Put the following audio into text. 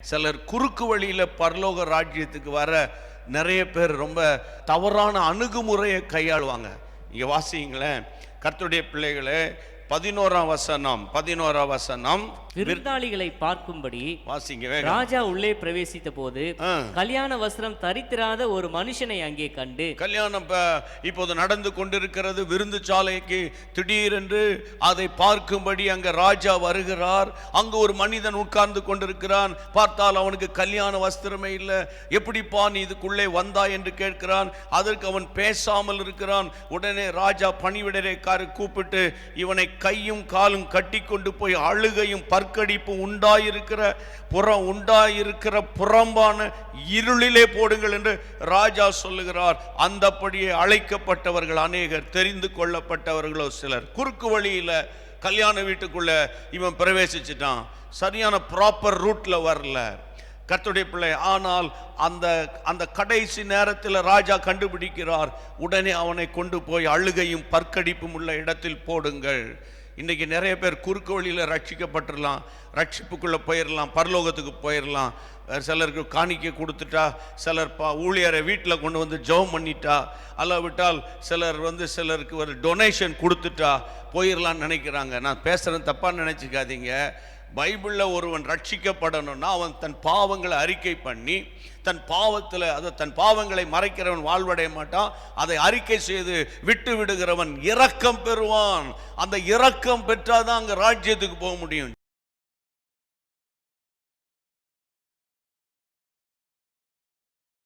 சிலர் குறுக்கு வழியில் பரலோக ராஜ்யத்துக்கு வர நிறைய பேர் ரொம்ப தவறான அணுகுமுறையை கையாளுவாங்க. இங்கே வாசிங்களேன் கர்த்துடைய பிள்ளைகளே பதினோராம் வசனம் பதினோராம் வசனம். விருந்தாளிகளை பார்க்கும்படி வாசிங்க ராஜா உள்ளே பிரவேசித்த போது. கல்யாண வஸ்திரம் தரித்திராத ஒரு மனுஷனை அங்கே கண்டு கல்யாணம் இப்ப இப்போது நடந்து கொண்டிருக்கிறது விருந்து சாலைக்கு திடீரென்று அதை பார்க்கும்படி அங்க ராஜா வருகிறார். அங்கு ஒரு மனிதன் உட்கார்ந்து கொண்டிருக்கிறான். பார்த்தால் அவனுக்கு கல்யாண வஸ்திரமே இல்லை. எப்படிப்பா நீ இதுக்குள்ளே வந்தாய் என்று கேட்கிறான். அதற்கு அவன் பேசாமல் இருக்கிறான். உடனே ராஜா பணிவிடரைக்காரு கூப்பிட்டு இவனை கையும் காலும் கட்டி கொண்டு போய் அழுகையும் பற்கடிப்பும் உண்டாயிருக்கிற புறம் உண்டாயிருக்கிற புறம்பான இருளிலே போடுங்கள் என்று ராஜா சொல்லுகிறார். அந்தப்படியே அழைக்கப்பட்டவர்கள் அநேகர் தெரிந்து கொள்ளப்பட்டவர்களோ சிலர். குறுக்கு வழியில் கல்யாண வீட்டுக்குள்ளே இவன் பிரவேசிச்சிட்டான். சரியான ப்ராப்பர் ரூட்டில் வரல. கர்த்தருடைய பிள்ளை ஆனால் அந்த அந்த கடைசி நேரத்தில் ராஜா கண்டுபிடிக்கிறார். உடனே அவனை கொண்டு போய் அழுகையும் பற்கடிப்பும் உள்ள இடத்தில் போடுங்கள். இன்றைக்கி நிறைய பேர் குறுக்கு வழியில் ரட்சிக்கப்பட்டுடலாம் ரட்சிப்புக்குள்ளே போயிடலாம் பரலோகத்துக்கு போயிடலாம் சிலருக்கு காணிக்கை கொடுத்துட்டா சிலர் பா ஊழியரை வீட்டில் கொண்டு வந்து ஜெபம் பண்ணிட்டா. அல்லாவிட்டால் சிலர் வந்து சிலருக்கு ஒரு டொனேஷன் கொடுத்துட்டா போயிடலான்னு நினைக்கிறாங்க. நான் பேசுகிறேன் தப்பாக நினச்சிக்காதீங்க. பைபிளில் ஒருவன் ரட்சிக்கப்படணும்னா அவன் தன் பாவங்களை அறிக்கை பண்ணி தன் பாவத்தில் அதை தன் பாவங்களை மறைக்கிறவன் வாழ்வடைய மாட்டான். அதை அறிக்கை செய்து விட்டு விடுகிறவன் இரக்கம் பெறுவான். அந்த இரக்கம் பெற்றாதான் அங்கே ராஜ்யத்துக்கு போக முடியும்.